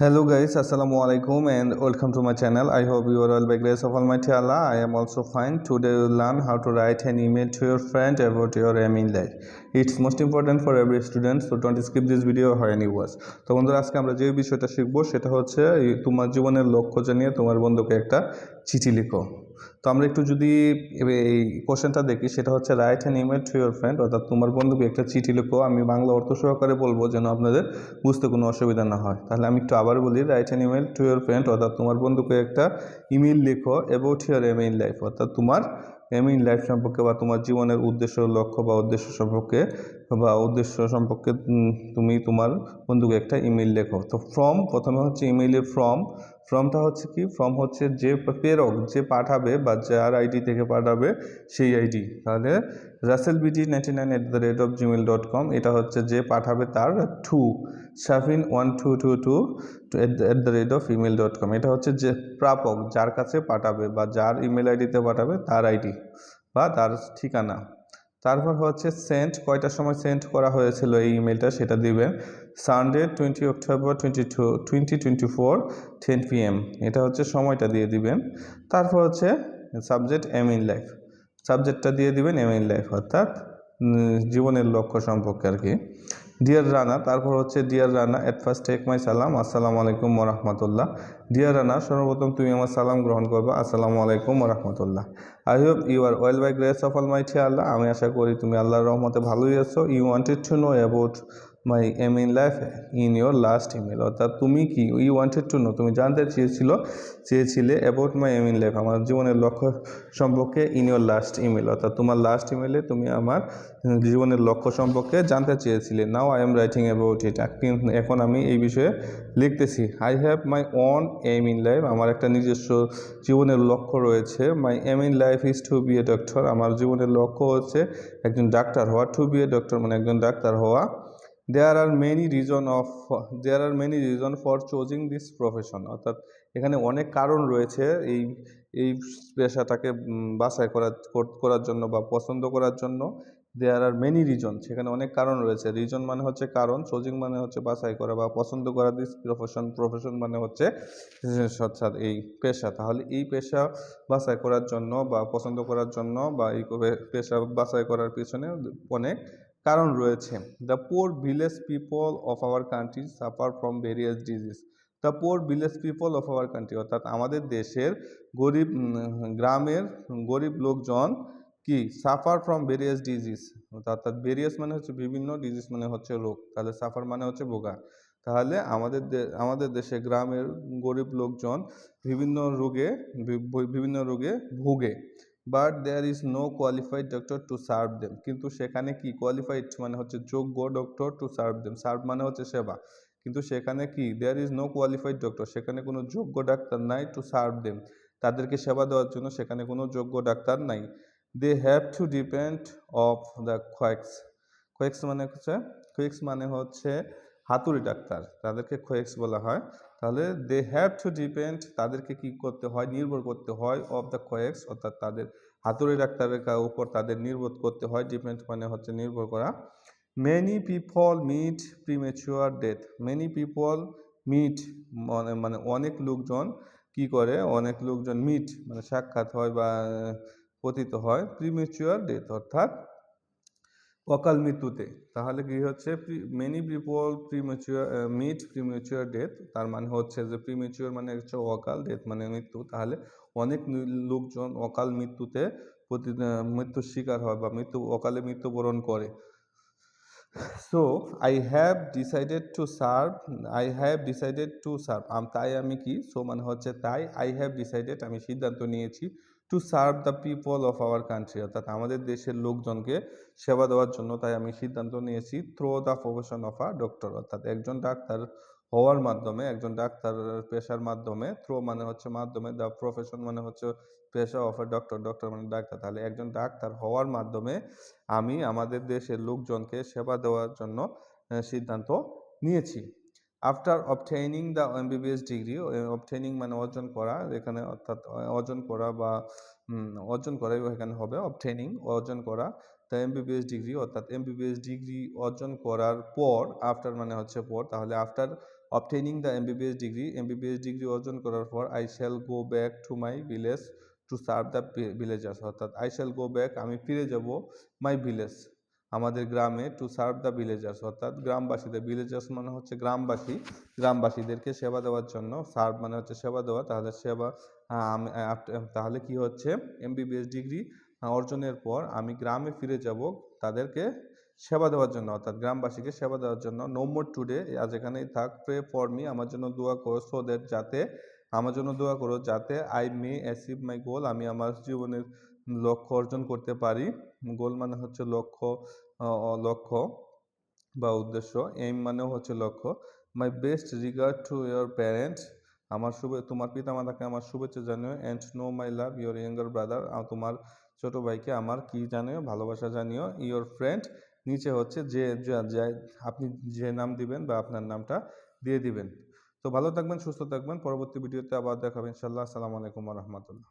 Hello guys, Assalamu alaikum and welcome to my channel. I hope you are all by grace of Almighty Allah. I am also fine. Today we will learn how to write an email to your friend about your aim in life. It's most important for every student, so don't skip this video or any watch. তো বন্ধুরা আজকে আমরা যে বিষয়টা শিখব সেটা হচ্ছে এই তোমার জীবনের লক্ষ্য জানিয়ে তোমার বন্ধুকে একটা চিঠি লিখো তো আমরা একটু যদি এই কোশ্চেনটা দেখি, সেটা হচ্ছে write an email to your friend অর্থাৎ তোমার বন্ধুকে একটা চিঠি লিখো। আমি বাংলা অর্থ সহকারে বলব যেন আপনাদের বুঝতে কোনো অসুবিধা না হয়। তাহলে আমি একটু আবার বলি write an email to your friend অর্থাৎ তোমার বন্ধুকে একটা ইমেল লেখো about your aim in life অর্থাৎ তোমার এম ইন লাইফ সম্পর্কে বা তোমার জীবনের উদ্দেশ্য, লক্ষ্য বা উদ্দেশ্য সম্পর্কে বা উদ্দেশ্য সম্পর্কে তুমি তোমার বন্ধুকে একটা ইমেল লেখো। তো ফ্রম প্রথমে হচ্ছে ইমেইলের ফ্রম ফ্রমটা হচ্ছে কি? ফ্রম হচ্ছে যে প্রেরক যে পাঠাবে বা যার আইডি থেকে পাঠাবে সেই আইডি তাহলে Rasel B T ninety nine at the rate of Gmail dot com এটা হচ্ছে যে পাঠাবে তার to Shafin one two two two at the rate of email dot com এটা হচ্ছে যে প্রাপক যার কাছে পাঠাবে বা যার ইমেল আইডিতে পাঠাবে তার আইডি বা তার ঠিকানা। তারপর হচ্ছে সেন্ট কয়টার সময় সেন্ট করা হয়েছিল এই ইমেলটা সেটা দিবেন Sunday twenty October twenty two twenty twenty four ten PM এটা হচ্ছে সময়টা দিয়ে দিবেন। তারপর হচ্ছে সাবজেক্ট এম ইন লাইফ সাবজেক্টটা দিয়ে দিবেন এম ইন লাইফ অর্থাৎ জীবনের লক্ষ্য সম্পর্কে আর কি। ডিয়ার রানা তারপর হচ্ছে dear Rana at first take my সালাম আসসালামু আলাইকুম মরহমতুল্লাহ ডিয়ার রানা সর্বপ্রথম তুমি আমার সালাম গ্রহণ করবে, আসসালামু আলাইকুম রহমতুল্লাহ। I hope you are well by grace of almighty Allah আমি আশা করি তুমি আল্লাহর রহমতে ভালোই আছো। You wanted to know about my aim in life in your last email অর্থাৎ তুমি কি ইউ ওয়ান্টেড টু নো তুমি জানতে চেয়েছিল, চেয়েছিলে about my aim in life আমার জীবনের লক্ষ্য সম্পর্কে ইন ইয়োর লাস্ট ইমেল অর্থাৎ তোমার লাস্ট ইমেলে তুমি আমার জীবনের লক্ষ্য সম্পর্কে জানতে চেয়েছিলে। Now I am writing about it এখন আমি এই বিষয়ে লিখতেছি। I have my own aim in life আমার একটা নিজস্ব জীবনের লক্ষ্য রয়েছে। My aim in life is to be a doctor আমার জীবনের লক্ষ্য হচ্ছে একজন ডাক্তার হওয়া। টু বি এ ডক্টর মানে একজন ডাক্তার হওয়া। There are many reason of there are many reason for choosing this profession অর্থাৎ এখানে অনেক কারণ রয়েছে এই এই পেশাটাকে বাছাই করার, কর- করার জন্য বা পছন্দ করার জন্য। দেয়ার আর মেনি রিজন সেখানে অনেক কারণ রয়েছে। রিজন মানে হচ্ছে কারণ চোজিং মানে হচ্ছে বাছাই করা বা পছন্দ করা দিস প্রফেশন প্রফেশন মানে হচ্ছে, অর্থাৎ এই পেশা। তাহলে এই পেশা বাছাই করার জন্য বা পছন্দ করার জন্য বা এই পেশা বাছাই করার পিছনে অনেক কারণ রয়েছে। The poor village people of our country suffer from various disease the poor village people of our country অর্থাৎ আমাদের দেশের গরিব গ্রামের গরিব লোকজন কি? সাফার ফ্রম ভেরিয়াস ডিজিজ অর্থাৎ ভেরিয়াস মানে হচ্ছে বিভিন্ন ডিজিজ মানে হচ্ছে রোগ। তাহলে সাফার মানে হচ্ছে ভোগা। তাহলে আমাদের আমাদের দেশে গ্রামের গরিব লোকজন বিভিন্ন রোগে বিভিন্ন রোগে ভোগে। But there is no qualified doctor to serve them কিন্তু সেখানে কি কোয়ালিফাইড মানে হচ্ছে যোগ্য doctor to serve them serve মানে হচ্ছে সেবা। কিন্তু সেখানে কি? There is no qualified doctor সেখানে কোনো যোগ্য ডাক্তার নাই টু সার্ভ দেম তাদেরকে সেবা দেওয়ার জন্য সেখানে কোনো যোগ্য ডাক্তার নাই। They have to depend of the quacks quacks মানে হচ্ছে কোয়েক্স মানে হচ্ছে হাতুড়ি ডাক্তার। তাদেরকে কোয়েক্স বলা হয়। তাহলে দে হ্যাভ টু ডিপেন্ড তাদেরকে কি করতে হয়, নির্ভর করতে হয় অফ দ্য কোয়েক্স অর্থাৎ তাদের হাতুড়ি ডাক্তারের কা- উপর তাদের নির্ভর করতে হয় ডিপেন্ড মানে হচ্ছে নির্ভর করা। Many people meet premature death many people meet মানে মানে অনেক লোকজন কি করে, অনেক লোকজন মিট মানে সাক্ষাৎ হয় বা পতিত হয় প্রিমেচুয়ার ডেথ অর্থাৎ অকাল মৃত্যুতে। তাহলে কি হচ্ছে? Many people premature meet premature death তার মানে হচ্ছে যে প্রিমেচুয়ার মানে হচ্ছে অকাল ডেথ মানে মৃত্যু। তাহলে অনেক লোকজন অকাল মৃত্যুতে প্রতি মৃত্যুর শিকার হয় বা মৃত্যু, অকালে মৃত্যুবরণ করে। So I have decided to serve I have decided to serve তাই আমি কি? সো মানে হচ্ছে তাই আই হ্যাভ ডিসাইডেড আমি সিদ্ধান্ত নিয়েছি to serve the people of our country অর্থাৎ আমাদের দেশের লোকজনকে সেবা দেওয়ার জন্য তাই আমি সিদ্ধান্ত নিয়েছি through the profession of a doctor অর্থাৎ একজন ডাক্তার হওয়ার মাধ্যমে, একজন ডাক্তার পেশার মাধ্যমে থ্রো মানে হচ্ছে মাধ্যমে দ্য প্রফেশন মানে হচ্ছে পেশা অফ আ ডক্টর ডক্টর মানে ডাক্তার। তাহলে একজন ডাক্তার হওয়ার মাধ্যমে আমি আমাদের দেশের লোকজনকে সেবা দেওয়ার জন্য সিদ্ধান্ত নিয়েছি। After obtaining the MBBS degree obtaining মানে অর্জন করা, এখানে অর্থাৎ অর্জন করা বা অর্জন করাই এখানে হবে অবটেইনিং অর্জন করা। দ্য এমবিবিএস ডিগ্রি অর্থাৎ এমবিবিএস ডিগ্রি অর্জন করার পর আফটার মানে হচ্ছে পর, তাহলে after obtaining the MBBS degree MBBS degree অর্জন করার পর I shall go back to my village to serve the villagers অর্থাৎ আই শ্যাল গো ব্যাক আমি ফিরে যাব মাই ভিলেজ আমাদের গ্রামে টু সার্ভ দ্য ভিলেজার্স অর্থাৎ গ্রামবাসীদের ভিলেজার্স মানে হচ্ছে গ্রামবাসী। গ্রামবাসীদেরকে সেবা দেওয়ার জন্য সার্ভ মানে হচ্ছে সেবা দেওয়া, তাহলে সেবা আমি- তাহলে কি হচ্ছে? এমবিবিএস ডিগ্রি অর্জনের পর আমি গ্রামে ফিরে যাব তাদেরকে সেবা দেওয়ার জন্য, অর্থাৎ গ্রামবাসীকে সেবা দেওয়ার জন্য। নো মোর টুডে আজ এখানেই থাক প্রে ফর মি আমার জন্য দোয়া করো সো যাতে, আমার জন্য দোয়া করো, যাতে আই মে অ্যাচিভ মাই গোল আমি আমার জীবনের লক্ষ্য অর্জন করতে পারি। গোল মানে হচ্ছে লক্ষ্য লক্ষ্য বা উদ্দেশ্য। এইম মানেও হচ্ছে লক্ষ্য। My best regard to your parents আমার শুভে, তোমার পিতামাতাকে আমার শুভেচ্ছা জানিও। And no my love your younger brother তোমার ছোট ভাইকে আমার কি জানিও? ভালোবাসা জানিও। ইয়োর ফ্রেন্ড নিচে হচ্ছে যা- আপনি যে নাম দিবেন বা আপনার নামটা দিয়ে দিবেন। তো ভালো থাকবেন, সুস্থ থাকবেন। পরবর্তী ভিডিওতে আবার দেখাবেন ইনশাল্লাহ আসসালামু আলাইকুম রহমতুল্লাহ।